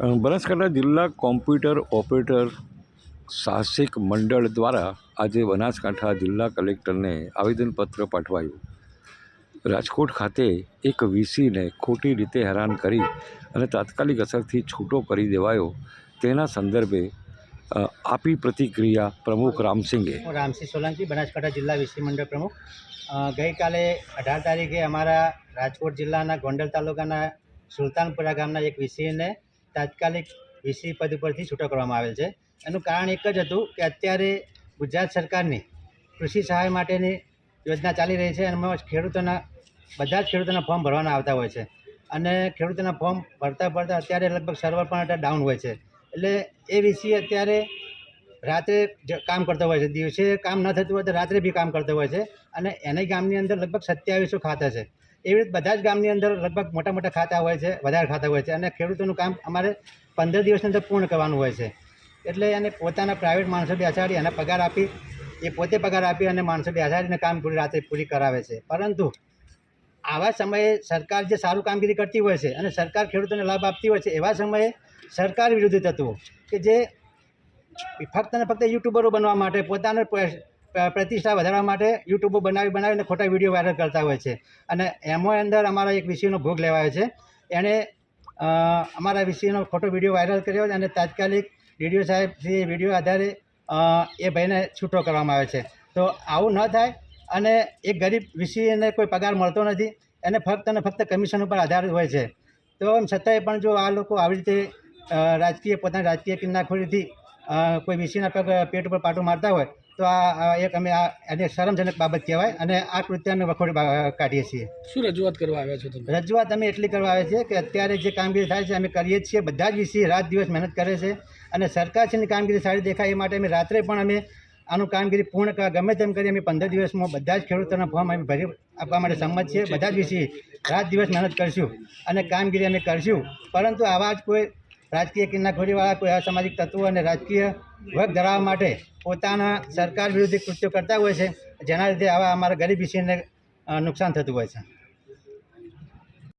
બનાસકાંઠા જિલ્લા computer operator સાહસિક મંડળ દ્વારા આજે બનાસકાંઠા જિલ્લા કલેક્ટરને આવેદનપત્ર પાઠવાયું. રાજકોટ ખાતે એક વીસીને ખોટી રીતે હેરાન કરી અને તાત્કાલિક અસરથી છૂટો કરી દેવાયો. તેના સંદર્ભે આપી પ્રતિક્રિયા પ્રમુખ રામસિંગે રામસિંહ સોલંકી, બનાસકાંઠા જિલ્લા વીસી મંડળ પ્રમુખ. ગઈકાલે અઢાર તારીખે અમારા રાજકોટ જિલ્લાના ગોંડલ તાલુકાના સુલતાનપુરા ગામના એક વિસીને તાત્કાલિક વીસી પદ ઉપરથી છૂટો કરવામાં આવેલ છે. એનું કારણ એક જ હતું કે અત્યારે ગુજરાત સરકારની કૃષિ સહાય માટેની યોજના ચાલી રહી છે. એમાં ખેડૂતોના, બધા જ ખેડૂતોના ફોર્મ ભરવાના આવતા હોય છે. અને ખેડૂતોના ફોર્મ ભરતા ભરતા અત્યારે લગભગ સર્વર પણ ડાઉન હોય છે. એટલે એ વીસી અત્યારે રાત્રે કામ કરતો હોય છે. દિવસે કામ ન થતું હોય તો રાત્રે બી કામ કરતો હોય છે. અને એને ગામની અંદર લગભગ સત્યાવીસો ખાતા છે. એવી રીતે બધા જ ગામની અંદર લગભગ મોટા મોટા ખાતા હોય છે, વધારે ખાતા હોય છે અને ખેડૂતોનું કામ અમારે પંદર દિવસની અંદર પૂર્ણ કરવાનું હોય છે. એટલે એને પોતાના પ્રાઇવેટ માણસો બેસાડી અને પગાર આપી, એ પોતે પગાર આપી અને માણસો બેસાડીને કામ પૂરી રાત્રે પૂરી કરાવે છે. પરંતુ આવા સમયે સરકાર જે સારું કામગીરી કરતી હોય છે અને સરકાર ખેડૂતોને લાભ આપતી હોય છે, એવા સમયે સરકાર વિરોધી તત્વો કે જે ફક્ત ને ફક્ત યુટ્યુબરો બનવા માટે પોતાનો પ્રતિષ્ઠા વધારવા માટે યુટ્યુબો બનાવી, બનાવીને ખોટા વીડિયો વાયરલ કરતા હોય છે. અને એમાં અંદર અમારા એક વિષયનો ભોગ લેવાયો છે. એણે અમારા વિષયનો ખોટો વીડિયો વાયરલ કર્યો અને તાત્કાલિક ડીડીઓ સાહેબ શ્રી વીડિયો આધારે એ ભાઈને છૂટો કરવામાં આવે છે. તો આવું ન થાય અને એક ગરીબ વિષયને કોઈ પગાર મળતો નથી. એને ફક્ત અને ફક્ત કમિશન ઉપર આધારિત હોય છે. તો એમ છતાંય પણ જો આ લોકો આવી રીતે રાજકીય, પોતાની રાજકીય કિન્નાખોરીથી ખોરીથી કોઈ વિષયના પેટ ઉપર પાટું મારતા હોય તો આ એક અમે આ એને શરમજનક બાબત કહેવાય અને આ કૃત્યને વખોડી કાઢીએ છીએ. શું રજૂઆત કરવા આવ્યા છો તમે? રજૂઆત અમે એટલી કરવા આવે છે કે અત્યારે જે કામગીરી થાય છે અમે કરીએ છીએ બધા જ વિષય રાત દિવસ મહેનત કરે છે અને સરકારશ્રીની કામગીરી સારી દેખાય એ માટે અમે રાત્રે પણ અમે આનું કામગીરી પૂર્ણ કરવા ગમે તેમ કરી અમે પંદર દિવસમાં બધા જ ખેડૂતોના ફોર્મ અમે ભરી આપવા માટે સંમત છીએ બધા જ વિષય રાત દિવસ મહેનત કરીશું અને કામગીરી અમે કરીશું. પરંતુ આવા જ કોઈ રાજકીય કિન્નાખોરીવાળા કોઈ અસામાજિક તત્વો અને રાજકીય વર્ગ ધરાવવા માટે પોતાના સરકાર વિરોધી કૃત્યો કરતા હોય છે, જેના લીધે આવા અમારા ગરીબ વિષયને નુકસાન થતું હોય છે.